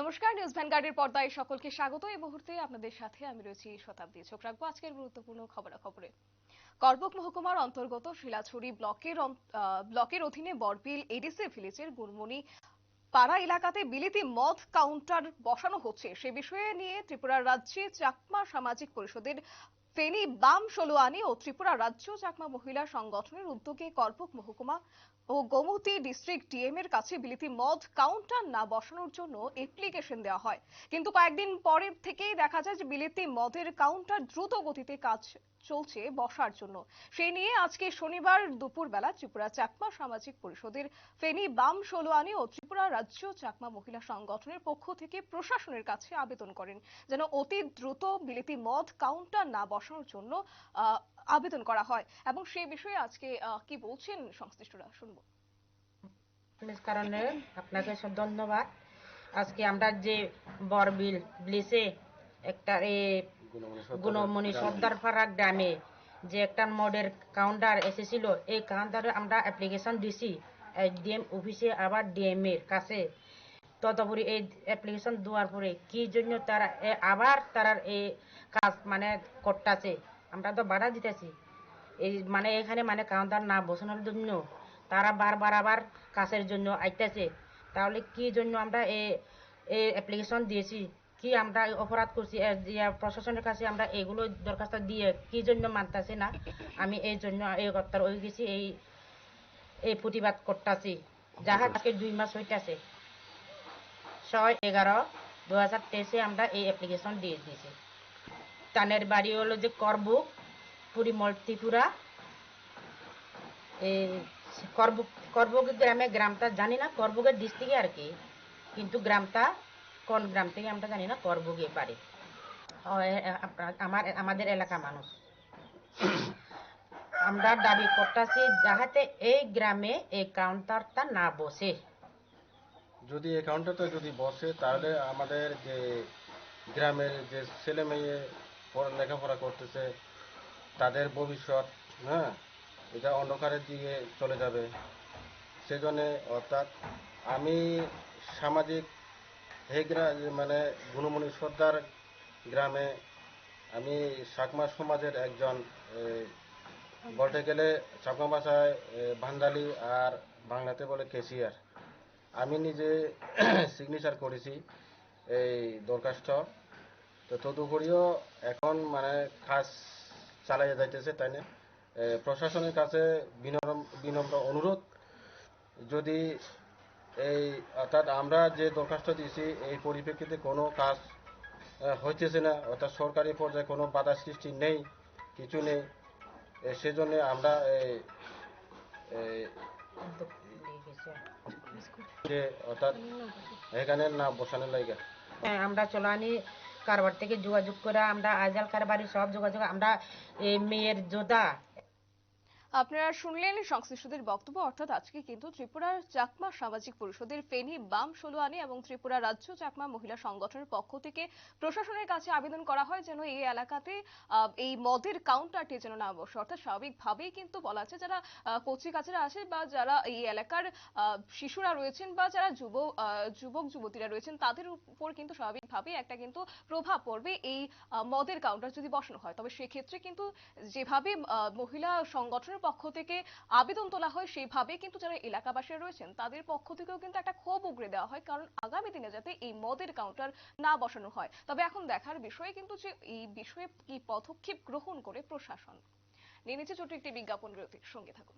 নমস্কার, নিউজ ভ্যানগার্ডের পর্দায় সকলকে স্বাগত। এই মুহূর্তে আপনাদের সাথে আমি রয়েছি শতাব্দী। চোখ রাখব আজকের গুরুত্বপূর্ণ খবরাখবরে। করবক মহকুমার অন্তর্গত শিলাছড়ি ব্লকের ব্লকের অধীনে বরবিল এডিসি ভিলেজের গুরমনি পাড়া এলাকাতে বিলিতি মদ কাউন্টার বসানো হচ্ছে। সে বিষয়ে নিয়ে ত্রিপুরার রাজ্যে চাকমা সামাজিক পরিষদের ফেনী বাম ষোলোয়ানি ও ত্রিপুরা রাজ্য চাকমা মহিলা সংগঠনের উদ্যোগে করবুক মহকুমা ও গোমতী ডিস্ট্রিক্ট ডিএম এর কাছে বিলিতি মদ কাউন্টার না বসানোর জন্য অ্যাপ্লিকেশন দেওয়া হয়। কিন্তু কয়েকদিন পরের থেকেই দেখা যায় যে বিলিতি মদের কাউন্টার দ্রুত গতিতে কাজ চলছে বসার জন্য। সেই নিয়ে আজকে শনিবার দুপুরবেলা ত্রিপুরা চাকমা সামাজিক পরিষদের ফেনী বাম ষোলোয়ানি ও ত্রিপুরা রাজ্য চাকমা মহিলা সংগঠনের পক্ষ থেকে প্রশাসনের কাছে আবেদন করেন যেন অতি দ্রুত বিলিতি মদ কাউন্টার না বসানোর জন্য আবেদন করা হয়। এবং সেই বিষয়ে আজকে কি বলছেন সংশ্লিষ্টরা? শুনব। কারণে আপনাকে ধন্যবাদ। আজকে আমরা যে বরবিল ব্লিসে একটা এ গুণমণি সর্দার পাড়া গ্রামে, যে একটা মডের কাউন্টার এসেছিল, এই কাউন্টারে আমরা অ্যাপ্লিকেশন দিছি ডিএম অফিসে আবার ডিএম এর কাছে। ততপরে এই অ্যাপ্লিকেশন দেওয়ার পরে কি জন্য তারা আবার তারার এই কাজ মানে করতেছে? আমরা তো বাধা দিতেছি। এই মানে এখানে মানে কাউন্টার না বসানোর জন্য তারা বারবার আবার কাজের জন্য আইতেছে। তাহলে কি জন্য আমরা এই এই অ্যাপ্লিকেশন দিয়েছি? কি আমরা অপরাধ করছি? প্রশাসনের কাছে আমরা এগুলো দরখাস্ত দিয়ে কি জন্য মানতেছে না? আমি এই জন্য এই কর্তার ওই গেছি, এই এই প্রতিবাদ করতেছি। যাহা আজকে দুই মাস হইতেছে। ছয় এগারো দু হাজার তেইশে আমরা এই অ্যাপ্লিকেশন দিয়ে দিয়েছি। তানের বাড়ি হলো যে করবুক পুরী মল ত্রিপুরা এই করবুক করবুক গ্রামে, গ্রামটা জানি না করবুকের ডিস্ট্রিক্টে আর কি? কিন্তু গ্রামটা কোন গ্রাম থেকে আমরা জানি না করবুকে বাড়ি। আমার আমাদের এলাকা মানুষ। আমরা দাবি করতেছি যাহাতে এই গ্রামে এই কাউন্টারটা না বসে। যদি এই কাউন্টারটা যদি বসে তাহলে আমাদের যে গ্রামের যে ছেলে মেয়ে পড়া- লেখাপড়া করতেছে তাদের ভবিষ্যৎ হ্যাঁ এটা অন্ধকারের দিকে চলে যাবে। সেজন্য অর্থাৎ আমি সামাজিক এই গ্রা মানে গুণমণি সর্দার গ্রামে আমি সাকমা সমাজের একজন বলতে গেলে চাকমা ভাষায় এ, ভান্দালি আর বাংলাতে বলে কেসিয়ার আমি নিজে সিগনেচার করেছি এই দরখাস্ত। তো তদুপরিও এখন মানে কাজ চালাইয়া যাইতেছে, তাই না? প্রশাসনের কাছে বিনম্র বিনম্র অনুরোধ। যদি এই, অর্থাৎ আমরা যে দরখাস্ত দিয়েছি, এই পরিপ্রেক্ষিতে কোনো কাজ হইতেছে না। অর্থাৎ সরকারি পর্যায়ে কোনো বাধা সৃষ্টি নেই, কিছু নেই। সেজন্য আমরা এই যে অর্থাৎ এখানে না বসানোর লাগে হ্যাঁ, আমরা চলানি কারবার থেকে যোগাযোগ করে আমরা আজাল কারবারি সব যোগাযোগ আমরা এই মেয়ের যোদ্ধা আপনারা শুনলেন সংশ্লিষ্টদের বক্তব্য। অর্থাৎ আজকে কিন্তু ত্রিপুরার চাকমা সামাজিক পরিষদের ফেনী, বাম ষোলোয়ানি এবং ত্রিপুরা রাজ্য চাকমা মহিলা সংগঠনের পক্ষ থেকে প্রশাসনের কাছে আবেদন করা হয় যেন এই এলাকাতে এই মদের কাউন্টারটি যেন না বসে। অর্থাৎ স্বাভাবিকভাবেই কিন্তু বলা আছে যারা কচি কাছেরা আছে বা যারা এই এলাকার শিশুরা রয়েছেন বা যারা যুব যুবক যুবতীরা রয়েছেন, তাদের উপর কিন্তু স্বাভাবিকভাবেই একটা কিন্তু প্রভাব পড়বে এই মদের কাউন্টার যদি বসানো হয়। তবে সেক্ষেত্রে কিন্তু যেভাবে মহিলা সংগঠনের পক্ষ থেকে আবেদন তোলা হয় সেইভাবে কিন্তু যারা এলাকাবাসী রয়েছেন, তাদের পক্ষ থেকেও কিন্তু একটা ক্ষোভ উগড়ে দেওয়া হয়, কারণ আগামী দিনে যাতে এই মদের কাউন্টার না বসানো হয়। তবে এখন দেখার বিষয় কিন্তু যে এই বিষয়ে কি পদক্ষেপ গ্রহণ করে প্রশাসন। নিয়ে নিচ্ছে ছোট একটি বিজ্ঞাপন বিরতির, সঙ্গে থাকুন।